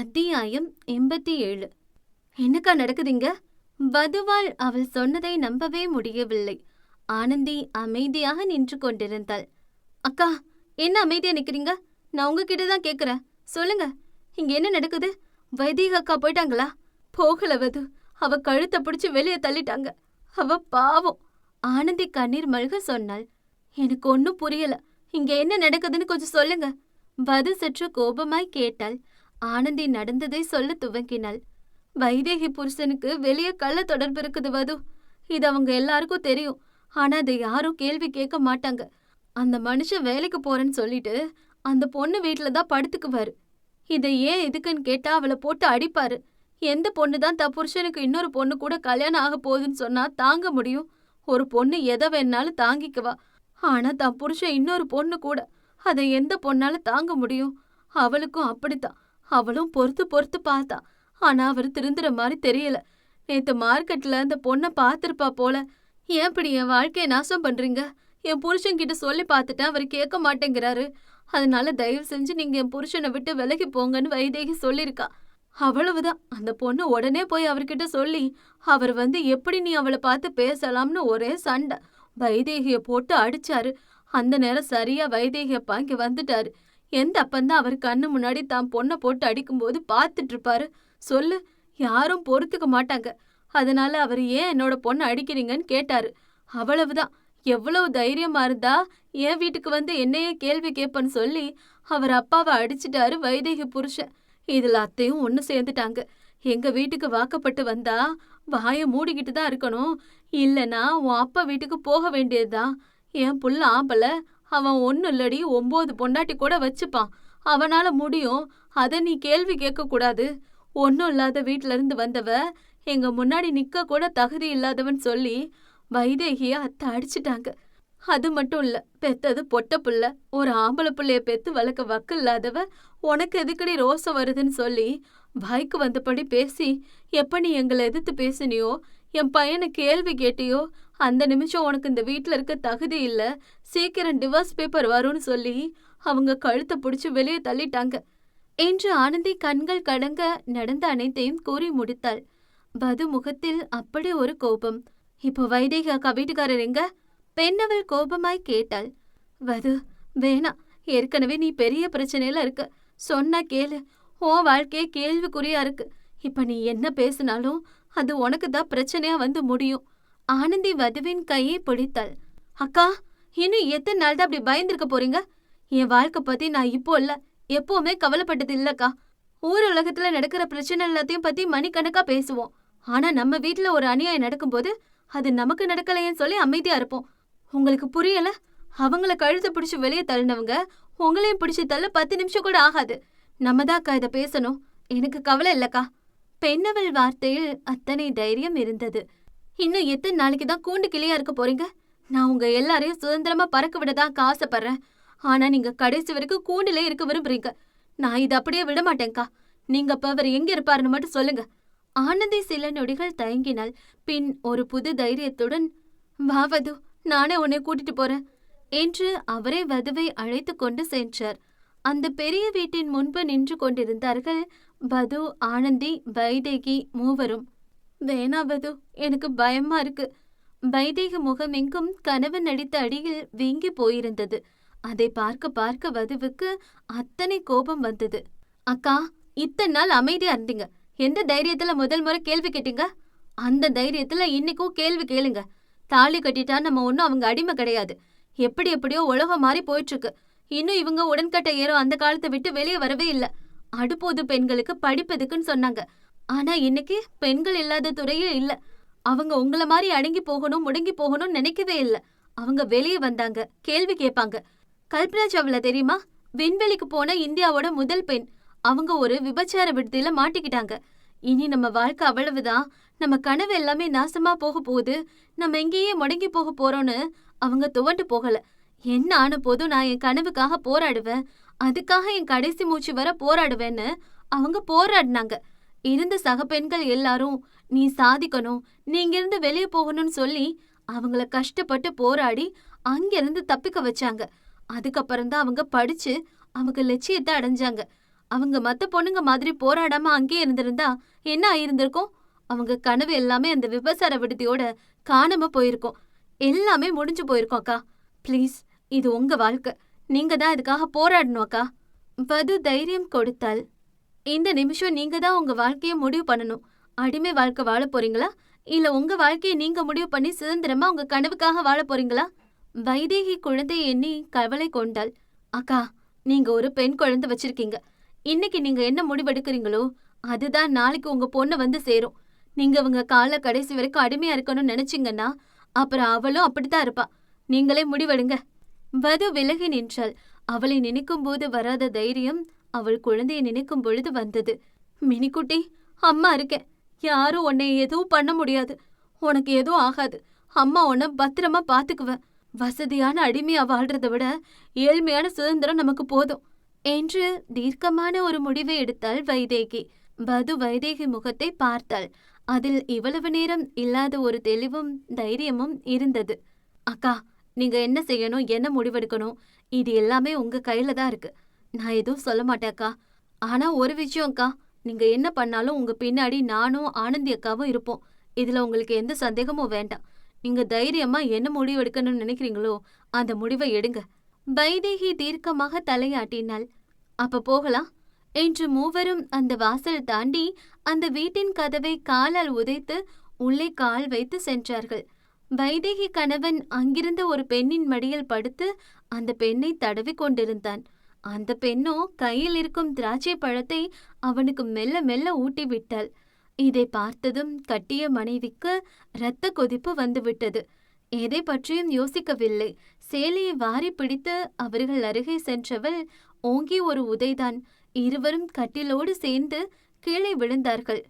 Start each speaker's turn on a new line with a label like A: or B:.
A: அத்தியாயம் எண்பத்தி ஏழு என்னக்கா நடக்குதுங்க? வதுவால் அவள் சொன்னதை நம்பவே முடியவில்லை. ஆனந்தி அமைதியாக நின்று கொண்டிருந்தாள். அக்கா என்ன அமைதியா நிக்கிறீங்க? நான் உங்ககிட்ட தான் கேக்குறேன். சொல்லுங்க இங்க என்ன நடக்குது? வைதீக அக்கா போயிட்டாங்களா? போகல வது. அவ கழுத்தை பிடிச்சு வெளியே தள்ளிட்டாங்க. அவ பாவம். ஆனந்தி கண்ணீர் மல்க சொன்னாள். எனக்கு ஒன்னும் புரியல. இங்க என்ன நடக்குதுன்னு கொஞ்சம் சொல்லுங்க. வது சற்று கோபமாய் கேட்டாள். ஆனந்தி நடந்ததை சொல்ல துவங்கினாள். வைதேகி புருஷனுக்கு வெளியே கள்ள தொடர்பு இருக்குது வது. இது அவங்க எல்லாருக்கும் தெரியும். ஆனா அதை யாரும் கேள்வி கேட்க மாட்டாங்க. அந்த மனுஷன் வேலைக்கு போறேன்னு சொல்லிட்டு அந்த பொண்ணு வீட்டில் தான் படுத்துக்குவாரு. இதை ஏன் எதுக்குன்னு கேட்டா அவளை போட்டு அடிப்பாரு. எந்த பொண்ணு தான் த புருஷனுக்கு இன்னொரு பொண்ணு கூட கல்யாணம் ஆக போகுதுன்னு சொன்னா தாங்க முடியும். ஒரு பொண்ணு எதை வேணாலும் தாங்கிக்குவா. ஆனா தன் புருஷன் இன்னொரு பொண்ணு கூட அதை எந்த பொண்ணால தாங்க முடியும்? அவளுக்கும் அப்படித்தான். அவளும் பொறுத்து பொறுத்து பார்த்தா. ஆனா அவர் திருந்துற மாதிரி தெரியல. நேத்து மார்க்கெட்ல அந்த பொண்ணை பார்த்திருப்பா போல. ஏன் இப்படி என் வாழ்க்கைய நாசம் பண்றீங்க? என் புருஷன் கிட்ட சொல்லி பார்த்துட்டேன் அவர் கேட்க மாட்டேங்கிறாரு. அதனால தயவு செஞ்சு நீங்க என் புருஷனை விட்டு விலகி போங்கன்னு வைதேகி சொல்லிருக்கா அவ்வளவுதான். அந்த பொண்ணு உடனே போய் அவர்கிட்ட சொல்லி அவர் வந்து எப்படி நீ அவளை பார்த்து பேசலாம்னு ஒரே சண்டை. வைதேகிய போட்டு அடிச்சாரு. அந்த நேரம் சரியா வைதேகிய பாங்கி இங்க வந்துட்டாரு. எந்த அப்பந்தான் அவர் கண்ணு முன்னாடி தான் பொண்ணை போட்டு அடிக்கும்போது பார்த்துட்டு இருப்பாரு சொல்லு. யாரும் பொறுத்துக்க மாட்டாங்க. அதனால அவர் ஏன் என்னோட பொண்ணை அடிக்கிறீங்கன்னு கேட்டாரு. அவ்வளவுதான். எவ்வளவு தைரியமா இருந்தா என் வீட்டுக்கு வந்து என்னையே கேள்வி கேட்பேன்னு சொல்லி அவர் அப்பாவை அடிச்சிட்டாரு வைதேகி புருஷன். இதுல அத்தையும் ஒன்று சேர்ந்துட்டாங்க. எங்க வீட்டுக்கு வாக்கப்பட்டு வந்தா வாயை மூடிக்கிட்டு தான் இருக்கணும். இல்லனா உன் அப்பா வீட்டுக்கு போக வேண்டியதுதான். என் புள்ள ஆம்பளை. அவன் ஒண்ணு இல்லடி ஒம்போது பொண்டாட்டி கூட வச்சுப்பான். அவனால முடியும். அத நீ கேள்வி கேட்க கூடாது ஒன்னும் இல்லாத வீட்ல இருந்து வந்தவ எங்க முன்னாடி நிக்க கூட தகுதி இல்லாதவன் சொல்லி வைதேகிய அத்தை அடிச்சிட்டாங்க. அது மட்டும் இல்ல பெத்தது பொட்ட புள்ள. ஒரு ஆம்பளை பிள்ளைய பெத்து வளர்க்க வக்கு இல்லாதவ உனக்கு எதுக்கடி ரோசம் வருதுன்னு சொல்லி வாய்க்கு வந்தபடி பேசி எப்ப நீ எங்களை எதிர்த்து பேசினியோ என் பையனை கேள்வி கேட்டியோ அந்த நிமிஷம் உனக்கு இந்த வீட்ல இருக்க தகுதி இல்ல. சீக்கிரம் டிவோர்ஸ் பேப்பர் வரும்னு சொல்லி அவங்க கழுத்தை பிடிச்சி வெளியே தள்ளிட்டாங்க. என்று ஆனந்தி கண்கள் கடங்க நடந்த அனைத்தையும் கூறி முடித்தாள். வது முகத்தில் அப்படி ஒரு கோபம். இப்போ வைதேகி அக்கா வீட்டுக்காரர் எங்க? பெண்ணவள் கோபமாய் கேட்டாள். வது வேணாம். ஏற்கனவே நீ பெரிய பிரச்சனையில இருக்க. சொன்னா கேளு. உன் வாழ்க்கையே கேள்விக்குறியா இருக்கு. இப்ப நீ என்ன பேசினாலும் அது உனக்கு தான் பிரச்சனையா வந்து முடியும். ஆனந்தி வதுவின் கையை பிடித்தாள். அக்கா இன்னும் எத்தனை நாள் தான் அப்படி பயந்துருக்க போறீங்க? என் வாழ்க்கை பத்தி நான் இப்போ இல்ல எப்பவுமே கவலைப்பட்டது இல்லக்கா. ஊர் உலகத்துல நடக்கிற பிரச்சனை எல்லாத்தையும் பத்தி மணிக்கணக்கா பேசுவோம். ஆனா நம்ம வீட்ல ஒரு அநியாயம் நடக்கும்போது அது நமக்கு நடக்கலையேன்னு சொல்லி அமைதியா இருப்போம். உங்களுக்கு புரியல? அவங்கள கழுத்தை பிடிச்சு வெளியே தள்ளினவங்க உங்களையும் பிடிச்சு தள்ள பத்து நிமிஷம் கூட ஆகாது. நம்ம தாக்கா இதை பேசணும். எனக்கு கவலை இல்லக்கா. பெண்ணவள் வார்த்தையில் அத்தனை தைரியம் இருந்தது. இன்னும் எத்தனை நாளைக்கு தான் கூண்டு கிளியா இருக்க போறீங்க? நான் உங்க எல்லாரையும் சுதந்திரமா பறக்க விடதான் ஆசைப்படுறேன். ஆனா நீங்க கடைசி வரைக்கும் கூண்டிலே இருக்க விரும்புறீங்க. நான் இதை அப்படியே விட மாட்டேங்க்கா நீங்க அப்ப அவர் எங்க இருப்பாருன்னு மட்டும் சொல்லுங்க. ஆனந்தி சில நொடிகள் தயங்கினால் பின் ஒரு புது தைரியத்துடன் வா வது நானே உன்னை கூட்டிட்டு போறேன் என்று அவரே வதுவை அழைத்து கொண்டு சென்றார். அந்த பெரிய வீட்டின் முன்பு நின்று கொண்டிருந்தார்கள் வது ஆனந்தி வைதேகி மூவரும். வேணா வது எனக்கு பயமா இருக்கு. வைதேக முகம் எங்கும் கணவன் நடித்த அடியில் வீங்கி போயிருந்தது. அதை பார்க்க பார்க்க வதுவுக்கு அத்தனை கோபம் வந்தது. அக்கா இத்தனை நாள் அமைதியா இருந்தீங்க. எந்த தைரியத்துல முதல் முறை கேள்வி கேட்டீங்க? அந்த தைரியத்துல இன்னைக்கும் கேள்வி கேளுங்க. தாலி கட்டிட்டா நம்ம ஒன்றும் அவங்க அடிமை கிடையாது. எப்படி எப்படியோ உலகம் மாறி போயிட்டு இருக்கு இன்னும் இவங்க உடன்கட்டை ஏறும் அந்த காலத்தை விட்டு வெளியே வரவே இல்ல. அடுப்போது பெண்களுக்கு படிப்பதுக்குன்னு சொன்னாங்க. ஆனா இன்னைக்கு பெண்கள் இல்லாத துறையே இல்ல. அவங்க உங்கள மாதிரி அடங்கி போகணும் முடங்கி போகணும்னு நினைக்கவே இல்ல. அவங்க வெளியே வந்தாங்க கேள்வி கேட்பாங்க. கல்பனா சாவ்லா தெரியுமா? விண்வெளிக்கு போன இந்தியாவோட முதல் பெண். அவங்க ஒரு விபச்சார விடுதியில மாட்டிக்கிட்டாங்க. இனி நம்ம வாழ்க்கை அவ்வளவுதான். நம்ம கனவு எல்லாமே நாசமா போக போகுது. நம்ம எங்கேயே முடங்கி போக போறோம்னு அவங்க துவண்டு போகல. என்ன ஆன போதும் நான் என் கனவுக்காக போராடுவேன். அதுக்காக என் கடைசி மூச்சு வர போராடுவேன்னு அவங்க போராடினாங்க. இருந்த சக பெண்கள் எல்லாரும் நீ சாதிக்கணும் நீங்க இருந்து வெளியே போகணும்னு சொல்லி அவங்கள கஷ்டப்பட்டு போராடி அங்கிருந்து தப்பிக்க வச்சாங்க. அதுக்கப்புறம் தான் அவங்க படிச்சு அவங்க லட்சியத்தை அடைஞ்சாங்க. அவங்க மத்த பொண்ணுங்க மாதிரி போராடாம அங்கேயே இருந்திருந்தா என்ன ஆயிருந்திருக்கும்? அவங்க கனவு எல்லாமே அந்த விபசார விடுதியோட காணாம போயிருக்கும். எல்லாமே முடிஞ்சு போயிருக்கும் அக்கா. ப்ளீஸ் இது உங்க வாழ்க்கை. நீங்க தான் இதுக்காக போராடணும் அக்கா. வது தைரியம் கொடுத்தால் இந்த நிமிஷம் நீங்க தான் உங்க வாழ்க்கைய முடிவு பண்ணணும். அடிமை வாழ்க்கை வாழ போறீங்களா? இல்ல உங்க வாழ்க்கையை நீங்க முடிவு பண்ணி சுதந்திரமா உங்க கனவுக்காக வாழ போறீங்களா? வைதேகி குழந்தை எண்ணி கவலை கொண்டாள். அக்கா நீங்க ஒரு பெண் குழந்தை வச்சிருக்கீங்க. இன்னைக்கு நீங்க என்ன முடிவெடுக்கிறீங்களோ அதுதான் நாளைக்கு உங்க பொண்ணு வந்து சேரும். நீங்க உங்க கால கடைசி வரைக்கும் அடிமையா இருக்கணும்னு நினைச்சீங்கன்னா அப்புறம் அவளும் அப்படித்தான் இருப்பா. நீங்களே முடிவெடுங்க. வது விலகி நின்றாள். அவளை நினைக்கும் போது வராத தைரியம் அவள் குழந்தையை நினைக்கும் பொழுது வந்தது. மினிக்குட்டி அம்மா இருக்கேன் யாரும் உன்னை எதுவும் பண்ண முடியாது. உனக்கு எதுவும் ஆகாது. அம்மா உன்னை பத்திரமா பாத்துக்குவேன் வசதியான அடிமையா வாழ்றதை விட ஏழ்மையான சுதந்திரம் நமக்கு போதும். என்று தீர்க்கமான ஒரு முடிவை எடுத்தாள் வைதேகி. பது வைதேகி முகத்தை பார்த்தாள். அதில் இவ்வளவு நேரம் இல்லாத ஒரு தெளிவும் தைரியமும் இருந்தது. அக்கா நீங்க என்ன செய்யணும் என்ன முடிவெடுக்கணும்? இது எல்லாமே உங்க கையில தான் இருக்கு. நான் எதுவும் சொல்ல மாட்டேக்கா ஆனா ஒரு விஷயம் அக்கா நீங்க என்ன பண்ணாலும் உங்க பின்னாடி நானும் ஆனந்தி அக்காவும் இருப்போம். இதுல உங்களுக்கு எந்த சந்தேகமும் வேண்டாம். நீங்க தைரியமா என்ன முடிவு எடுக்கணும்னு நினைக்கிறீங்களோ அந்த முடிவை எடுங்க. வைதேகி தீர்க்கமாக தலையாட்டினாள். அப்ப போகலாம். என்று மூவரும் அந்த வாசல் தாண்டி அந்த வீட்டின் கதவை காலால் உதைத்து உள்ளே கால் வைத்து சென்றார்கள். வைதேகி கணவன் அங்கிருந்த ஒரு பெண்ணின் மடியில் படுத்து அந்த பெண்ணை தடவி கொண்டிருந்தான். அந்த பெண்ணோ கையில் இருக்கும் திராட்சை பழத்தை அவனுக்கு மெல்ல மெல்ல ஊட்டி விட்டாள். இதை பார்த்ததும் கட்டிய மனைவிக்கு இரத்த கொதிப்பு வந்துவிட்டது எதை பற்றியும் யோசிக்கவில்லை. சேலையை வாரி பிடித்து அவர்கள் அருகே சென்றவள் ஓங்கி ஒரு உதைதான். இருவரும் கட்டிலோடு சேர்ந்து கீழே விழுந்தார்கள்.